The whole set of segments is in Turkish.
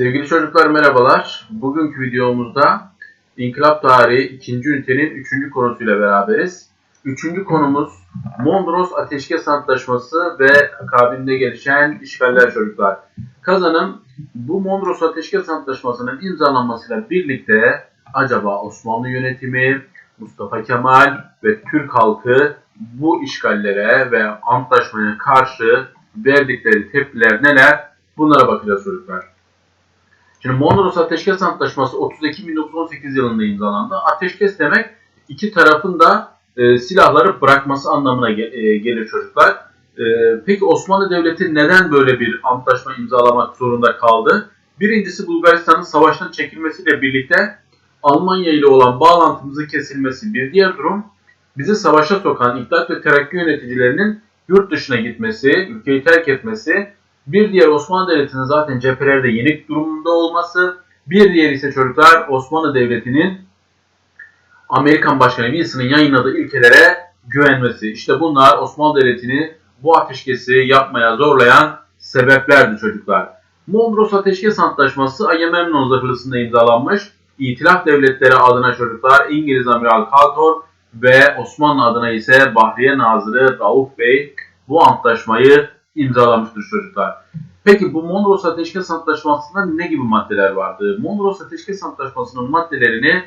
Sevgili çocuklar merhabalar. Bugünkü videomuzda İnkılap Tarihi 2. ünitenin 3. konusuyla beraberiz. 3. konumuz Mondros Ateşkes Antlaşması ve akabinde gelişen işgaller çocuklar. Kazanım bu Mondros Ateşkes Antlaşması'nın imzalanmasıyla birlikte acaba Osmanlı yönetimi, Mustafa Kemal ve Türk halkı bu işgallere ve antlaşmaya karşı verdikleri tepkiler neler? Bunlara bakacağız çocuklar. Şimdi Mondros Ateşkes Antlaşması 30 Ekim 1918 yılında imzalandı. Ateşkes demek iki tarafın da e, silahları bırakması anlamına ge- e, gelir çocuklar. E, peki Osmanlı Devleti neden böyle bir antlaşma imzalamak zorunda kaldı? Birincisi Bulgaristan'ın savaştan çekilmesiyle birlikte Almanya ile olan bağlantımızın kesilmesi bir diğer durum. Bizi savaşa sokan İttihat ve Terakki yöneticilerinin yurt dışına gitmesi, ülkeyi terk etmesi bir diğer Osmanlı Devleti'nin zaten cephelerde yenik durumunda olması. Bir diğer ise çocuklar Osmanlı Devleti'nin Amerikan Başkanı Wilson'ın yayınladığı ilkelere güvenmesi. İşte bunlar Osmanlı Devleti'ni bu ateşkesi yapmaya zorlayan sebeplerdi çocuklar. Mondros Ateşkes Antlaşması Agamemnon zırhlısında imzalanmış. İtilaf Devletleri adına çocuklar İngiliz Amiral Kaltor ve Osmanlı adına ise Bahriye Nazırı Rauf Bey bu antlaşmayı imzalamıştır çocuklar. Peki bu Mondros Ateşkes Antlaşması'nda ne gibi maddeler vardı? Mondros Ateşkes Antlaşması'nın maddelerini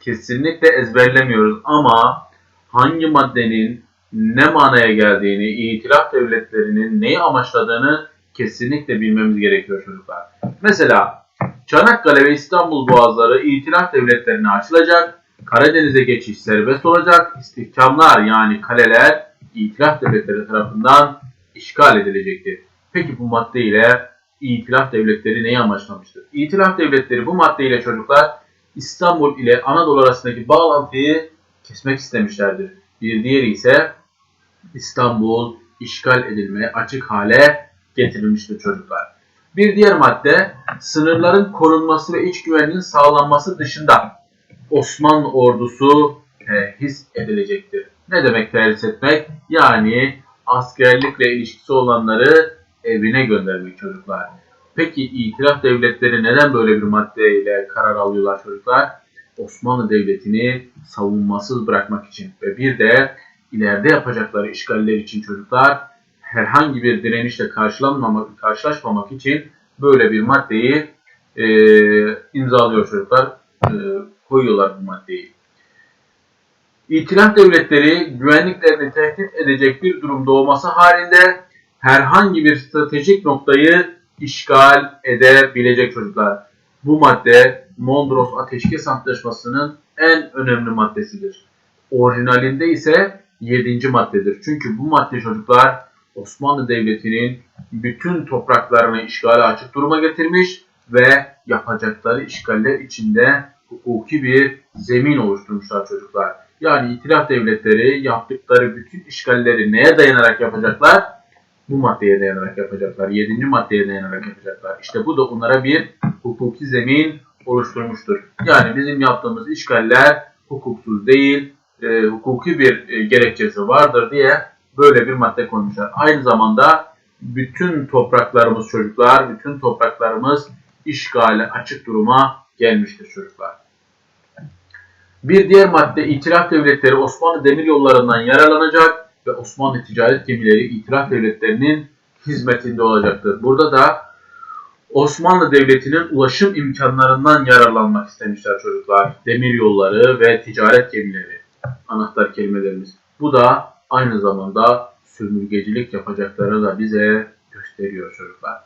kesinlikle ezberlemiyoruz ama hangi maddenin ne manaya geldiğini, itilaf devletlerinin neyi amaçladığını kesinlikle bilmemiz gerekiyor çocuklar. Mesela Çanakkale ve İstanbul boğazları itilaf devletlerine açılacak, Karadeniz'e geçiş serbest olacak, istihkamlar yani kaleler itilaf devletleri tarafından işgal edilecektir. Peki bu madde ile İtilaf devletleri neyi amaçlamıştır? İtilaf devletleri bu madde ile çocuklar İstanbul ile Anadolu arasındaki bağlantıyı kesmek istemişlerdir. Bir diğeri ise İstanbul işgal edilmeye açık hale getirilmiştir çocuklar. Bir diğer madde sınırların korunması ve iç güvenliğin sağlanması dışında Osmanlı ordusu tehis edilecektir. Ne demek tehis etmek? Yani askerlikle ilişkisi olanları evine göndermek çocuklar. Peki itiraf devletleri neden böyle bir maddeyle karar alıyorlar çocuklar? Osmanlı Devleti'ni savunmasız bırakmak için ve bir de ileride yapacakları işgaller için çocuklar herhangi bir direnişle karşılanmamak, karşılaşmamak için böyle bir maddeyi e, imzalıyor çocuklar, e, koyuyorlar bu maddeyi. İtilaf devletleri güvenliklerini tehdit edecek bir durum doğması halinde herhangi bir stratejik noktayı işgal edebilecek çocuklar. Bu madde Mondros Ateşkes Antlaşması'nın en önemli maddesidir. Orijinalinde ise 7. maddedir. Çünkü bu madde çocuklar Osmanlı Devleti'nin bütün topraklarını işgale açık duruma getirmiş ve yapacakları işgaller içinde hukuki bir zemin oluşturmuşlar çocuklar. Yani itilaf devletleri yaptıkları bütün işgalleri neye dayanarak yapacaklar? Bu maddeye dayanarak yapacaklar. Yedinci maddeye dayanarak yapacaklar. İşte bu da onlara bir hukuki zemin oluşturmuştur. Yani bizim yaptığımız işgaller hukuksuz değil, e, hukuki bir e, gerekçesi vardır diye böyle bir madde koymuşlar. Aynı zamanda bütün topraklarımız çocuklar, bütün topraklarımız işgale açık duruma gelmiştir çocuklar. Bir diğer madde itiraf devletleri Osmanlı demir yollarından yararlanacak ve Osmanlı ticaret gemileri itiraf devletlerinin hizmetinde olacaktır. Burada da Osmanlı Devleti'nin ulaşım imkanlarından yararlanmak istemişler çocuklar. Demir yolları ve ticaret gemileri anahtar kelimelerimiz. Bu da aynı zamanda sömürgecilik yapacaklarını da bize gösteriyor çocuklar.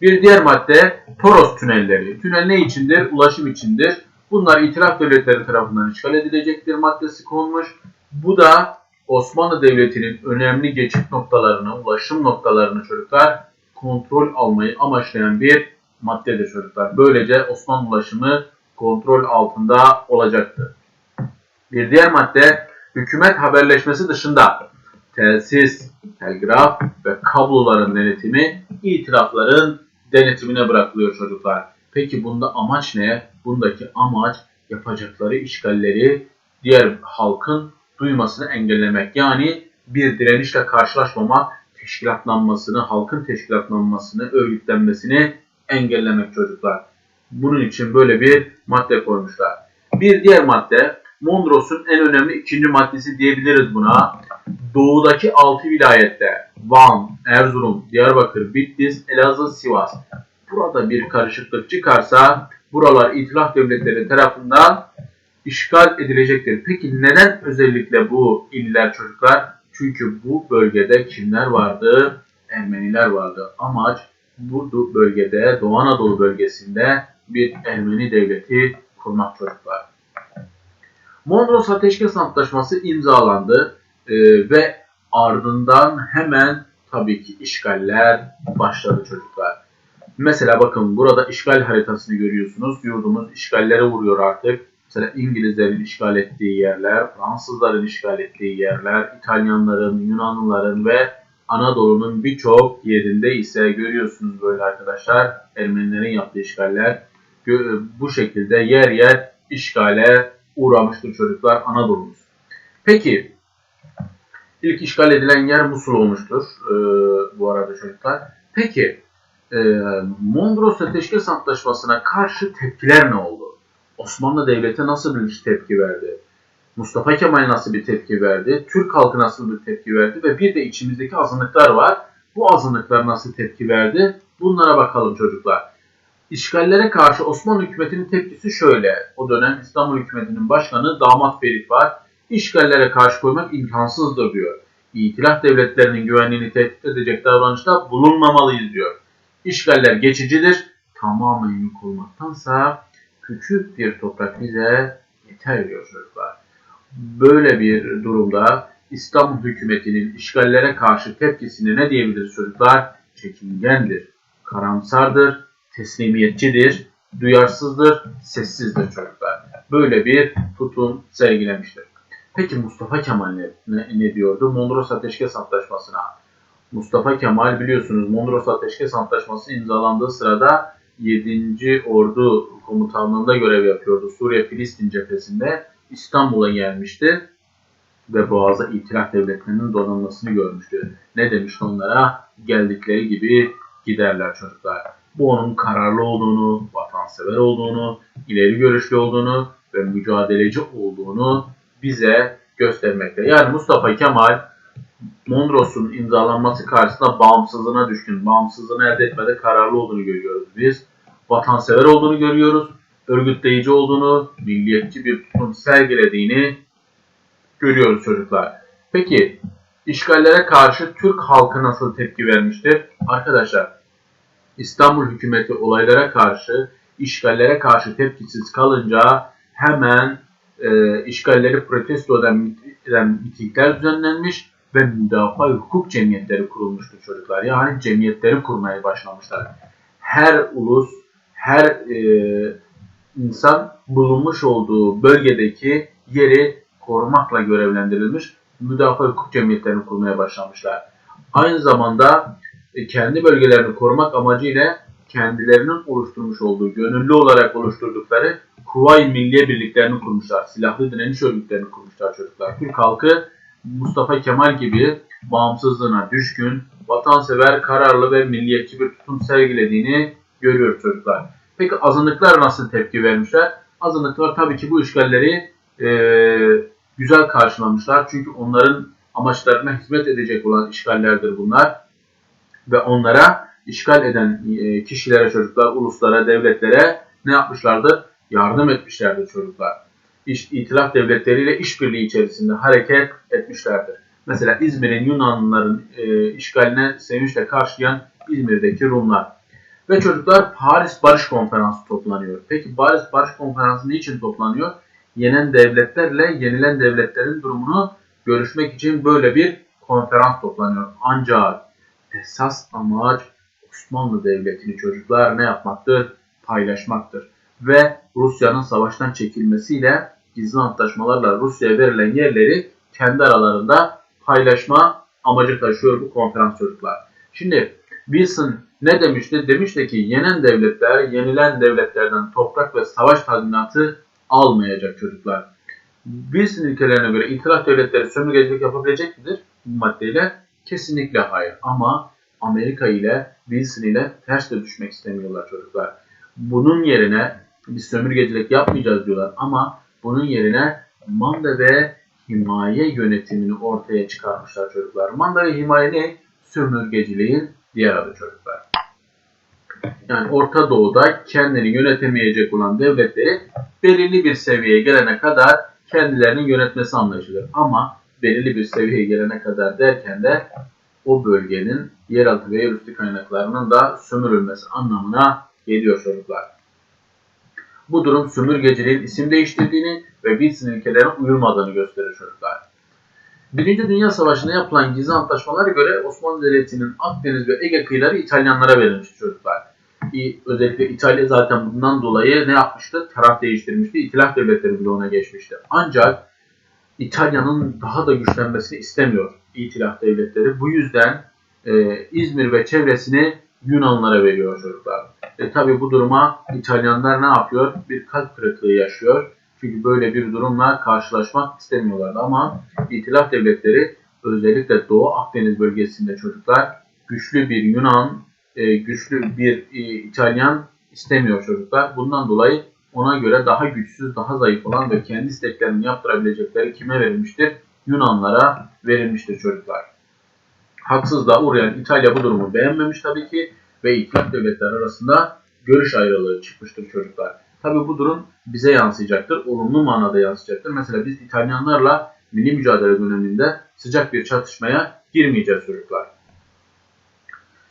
Bir diğer madde Toros tünelleri. Tünel ne içindir? Ulaşım içindir. Bunlar itiraf devletleri tarafından işgal edilecektir maddesi konmuş. Bu da Osmanlı Devleti'nin önemli geçit noktalarını, ulaşım noktalarını çocuklar kontrol almayı amaçlayan bir maddedir çocuklar. Böylece Osmanlı ulaşımı kontrol altında olacaktır. Bir diğer madde hükümet haberleşmesi dışında telsiz, telgraf ve kabloların denetimi itirafların denetimine bırakılıyor çocuklar. Peki bunda amaç ne? Bundaki amaç yapacakları işgalleri diğer halkın duymasını engellemek. Yani bir direnişle karşılaşmamak, teşkilatlanmasını, halkın teşkilatlanmasını, örgütlenmesini engellemek çocuklar. Bunun için böyle bir madde koymuşlar. Bir diğer madde Mondros'un en önemli ikinci maddesi diyebiliriz buna. Doğudaki 6 vilayette Van, Erzurum, Diyarbakır, Bitlis, Elazığ, Sivas. Burada bir karışıklık çıkarsa buralar itilaf devletleri tarafından işgal edilecektir. Peki neden özellikle bu iller çocuklar? Çünkü bu bölgede kimler vardı? Ermeniler vardı. Amaç bu bölgede Doğu Anadolu bölgesinde bir Ermeni devleti kurmak çocuklar. Mondros Ateşkes Antlaşması imzalandı e, ve ardından hemen tabii ki işgaller başladı çocuklar. Mesela bakın burada işgal haritasını görüyorsunuz. Yurdumuz işgallere vuruyor artık. Mesela İngilizlerin işgal ettiği yerler, Fransızların işgal ettiği yerler, İtalyanların, Yunanlıların ve Anadolu'nun birçok yerinde ise görüyorsunuz böyle arkadaşlar Ermenilerin yaptığı işgaller bu şekilde yer yer işgale uğramıştır çocuklar Anadolu'muz. Peki ilk işgal edilen yer Musul olmuştur e, bu arada çocuklar. Peki e, Mondros Ateşkes Antlaşması'na karşı tepkiler ne oldu? Osmanlı Devleti nasıl bir tepki verdi? Mustafa Kemal nasıl bir tepki verdi? Türk halkı nasıl bir tepki verdi? Ve bir de içimizdeki azınlıklar var. Bu azınlıklar nasıl tepki verdi? Bunlara bakalım çocuklar. İşgallere karşı Osmanlı hükümetinin tepkisi şöyle. O dönem İstanbul hükümetinin başkanı Damat Ferit var. İşgallere karşı koymak imkansızdır diyor. İtilaf devletlerinin güvenliğini tehdit edecek davranışta bulunmamalıyız diyor. İşgaller geçicidir. Tamamen yok olmaktansa küçük bir toprak bize yeter diyor çocuklar. Böyle bir durumda İstanbul hükümetinin işgallere karşı tepkisini ne diyebiliriz çocuklar? Çekingendir, karamsardır, teslimiyetçidir, duyarsızdır, sessizdir çocuklar. Böyle bir tutum sergilemiştir. Peki Mustafa Kemal ne, ne, ne diyordu? Mondros Ateşkes Antlaşması'na. Mustafa Kemal biliyorsunuz Mondros Ateşkes Antlaşması imzalandığı sırada 7. Ordu Komutanlığında görev yapıyordu. Suriye-Filistin cephesinde İstanbul'a gelmişti ve Boğaz'a itilaf devletlerinin donanmasını görmüştü. Ne demişti onlara? Geldikleri gibi giderler çocuklar. Bu onun kararlı olduğunu, vatansever olduğunu, ileri görüşlü olduğunu ve mücadeleci olduğunu bize göstermekte. Yani Mustafa Kemal Mondros'un imzalanması karşısında bağımsızlığına düşkün, bağımsızlığını elde etmede kararlı olduğunu görüyoruz biz. Vatansever olduğunu görüyoruz, örgütleyici olduğunu, milliyetçi bir tutum sergilediğini görüyoruz çocuklar. Peki işgallere karşı Türk halkı nasıl tepki vermiştir? Arkadaşlar İstanbul hükümeti olaylara karşı, işgallere karşı tepkisiz kalınca hemen e, işgalleri protesto eden, eden mitingler düzenlenmiş ve müdafaa hukuk cemiyetleri kurulmuştur çocuklar. Yani cemiyetleri kurmaya başlamışlar. Her ulus, her e, insan bulunmuş olduğu bölgedeki yeri korumakla görevlendirilmiş müdafaa hukuk cemiyetlerini kurmaya başlamışlar. Aynı zamanda e, kendi bölgelerini korumak amacıyla kendilerinin oluşturmuş olduğu, gönüllü olarak oluşturdukları Kuvayi Milliye Birliklerini kurmuşlar. Silahlı direniş örgütlerini kurmuşlar çocuklar. Türk halkı Mustafa Kemal gibi bağımsızlığına düşkün, vatansever, kararlı ve milliyetçi bir tutum sergilediğini görüyoruz çocuklar. Peki azınlıklar nasıl tepki vermişler? Azınlıklar tabii ki bu işgalleri e, güzel karşılamışlar. Çünkü onların amaçlarına hizmet edecek olan işgallerdir bunlar. Ve onlara işgal eden e, kişilere, çocuklar, uluslara, devletlere ne yapmışlardır? Yardım etmişlerdir çocuklar. İş, itilaf devletleriyle işbirliği içerisinde hareket etmişlerdir. Mesela İzmir'in Yunanlıların e, işgaline sevinçle karşılayan İzmir'deki Rumlar. Ve çocuklar Paris Barış Konferansı toplanıyor. Peki Paris Barış Konferansı niçin toplanıyor? Yenen devletlerle yenilen devletlerin durumunu görüşmek için böyle bir konferans toplanıyor. Ancak esas amaç Osmanlı Devleti'ni çocuklar ne yapmaktır? Paylaşmaktır. Ve Rusya'nın savaştan çekilmesiyle gizli antlaşmalarla Rusya'ya verilen yerleri kendi aralarında paylaşma amacı taşıyor bu konferans çocuklar. Şimdi Wilson ne demişti? Demişti ki yenen devletler yenilen devletlerden toprak ve savaş tazminatı almayacak çocuklar. Wilson ülkelerine göre itiraf devletleri sömürgecilik yapabilecek midir bu maddeyle? Kesinlikle hayır. Ama Amerika ile Wilson ile ters de düşmek istemiyorlar çocuklar. bunun yerine biz sömürgecilik yapmayacağız diyorlar ama bunun yerine manda ve himaye yönetimini ortaya çıkarmışlar çocuklar. Manda ve himaye ne? Sömürgeciliğin diğer adı çocuklar. Yani Orta Doğu'da kendini yönetemeyecek olan devletleri belirli bir seviyeye gelene kadar kendilerinin yönetmesi anlaşılır. Ama belirli bir seviyeye gelene kadar derken de o bölgenin yeraltı ve yerüstü kaynaklarının da sömürülmesi anlamına geliyor çocuklar. Bu durum sömürgeciliğin isim değiştirdiğini ve Wilson ilkelerine uyulmadığını gösterir çocuklar. Birinci Dünya Savaşı'nda yapılan gizli antlaşmalara göre Osmanlı Devleti'nin Akdeniz ve Ege kıyıları İtalyanlara verilmişti çocuklar. Özellikle İtalya zaten bundan dolayı ne yapmıştı? Taraf değiştirmişti. İtilaf devletleri bloğuna geçmişti. Ancak İtalya'nın daha da güçlenmesini istemiyor İtilaf devletleri. Bu yüzden e, İzmir ve çevresini Yunanlara veriyor çocuklar. E, tabi bu duruma İtalyanlar ne yapıyor? Bir kalp kırıklığı yaşıyor. Çünkü böyle bir durumla karşılaşmak istemiyorlardı ama İtilaf devletleri özellikle Doğu Akdeniz bölgesinde çocuklar güçlü bir Yunan, e, güçlü bir e, İtalyan istemiyor çocuklar. Bundan dolayı ona göre daha güçsüz, daha zayıf olan ve kendi isteklerini yaptırabilecekleri kime verilmiştir? Yunanlara verilmiştir çocuklar. Haksızlığa uğrayan İtalya bu durumu beğenmemiş tabii ki ve İtilaf devletleri arasında görüş ayrılığı çıkmıştır çocuklar. Tabii bu durum bize yansıyacaktır, olumlu manada yansıyacaktır. Mesela biz İtalyanlarla milli mücadele döneminde sıcak bir çatışmaya girmeyeceğiz çocuklar.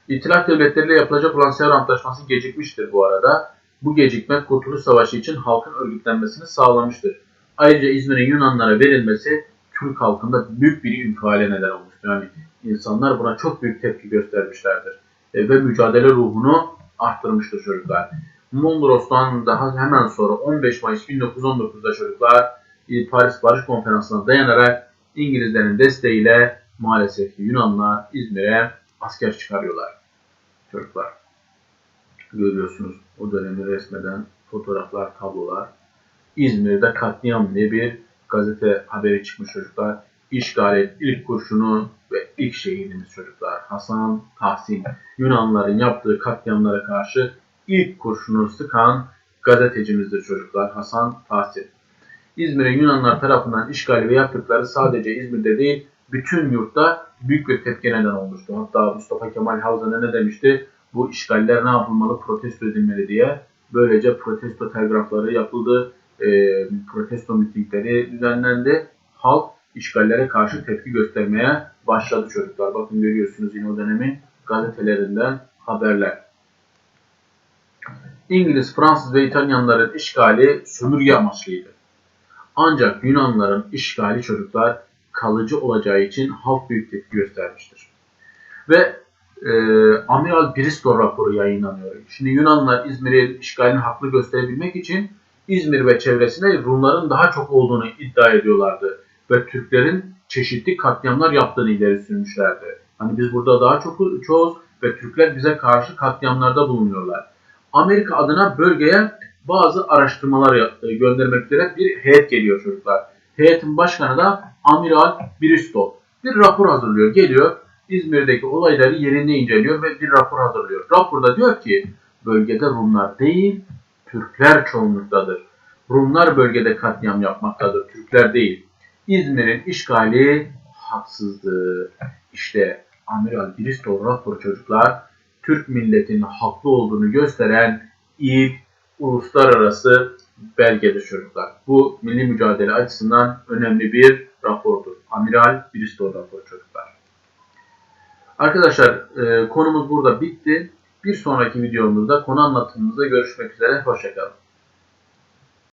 İtilaf devletleriyle yapılacak olan Sevr Antlaşması gecikmiştir bu arada. Bu gecikme Kurtuluş Savaşı için halkın örgütlenmesini sağlamıştır. Ayrıca İzmir'in Yunanlara verilmesi Türk halkında büyük bir infiale neden olmuştur. Yani insanlar buna çok büyük tepki göstermişlerdir. E, ve mücadele ruhunu arttırmıştır çocuklar. Mondros'tan daha hemen sonra 15 Mayıs 1919'da çocuklar e, Paris Barış Konferansı'na dayanarak İngilizlerin desteğiyle maalesef ki Yunanlar İzmir'e asker çıkarıyorlar. Çocuklar. Görüyorsunuz o dönemi resmeden fotoğraflar, tablolar. İzmir'de katliam diye bir gazete haberi çıkmış çocuklar. İşgal et ilk kurşunu ve ilk şehidimiz çocuklar. Hasan Tahsin. Yunanlıların yaptığı katliamlara karşı ilk kurşunu sıkan gazetecimizdir çocuklar. Hasan Tahsin. İzmir'in Yunanlar tarafından işgali ve yaptıkları sadece İzmir'de değil, bütün yurtta büyük bir tepki neden olmuştu. Hatta Mustafa Kemal Havzan'a ne demişti? Bu işgaller ne yapılmalı? Protesto edilmeli diye. Böylece protesto telgrafları yapıldı, e, protesto mitingleri düzenlendi. Halk işgallere karşı tepki göstermeye başladı çocuklar. Bakın görüyorsunuz yine o dönemin gazetelerinden haberler. İngiliz, Fransız ve İtalyanların işgali sömürge amaçlıydı. Ancak Yunanların işgali çocuklar kalıcı olacağı için halk büyük tepki göstermiştir. Ve e, Amiral Bristol raporu yayınlanıyor. Şimdi Yunanlılar İzmir'in işgalini haklı gösterebilmek için İzmir ve çevresinde Rumların daha çok olduğunu iddia ediyorlardı. Ve Türklerin çeşitli katliamlar yaptığını ileri sürmüşlerdi. Hani biz burada daha çok çoğuz ve Türkler bize karşı katliamlarda bulunuyorlar. Amerika adına bölgeye bazı araştırmalar e, göndermek üzere bir heyet geliyor çocuklar. Heyetin başkanı da Amiral Bristol. Bir rapor hazırlıyor. Geliyor İzmir'deki olayları yerinde inceliyor ve bir rapor hazırlıyor. Raporda diyor ki bölgede Rumlar değil Türkler çoğunluktadır. Rumlar bölgede katliam yapmaktadır. Türkler değil. İzmir'in işgali haksızdır. İşte Amiral Bristol raporu çocuklar Türk milletinin haklı olduğunu gösteren ilk uluslararası belgedir çocuklar. Bu milli mücadele açısından önemli bir rapordur. Amiral Bristol raporu çocuklar. Arkadaşlar e, konumuz burada bitti. Bir sonraki videomuzda konu anlatımımızda görüşmek üzere. Hoşçakalın.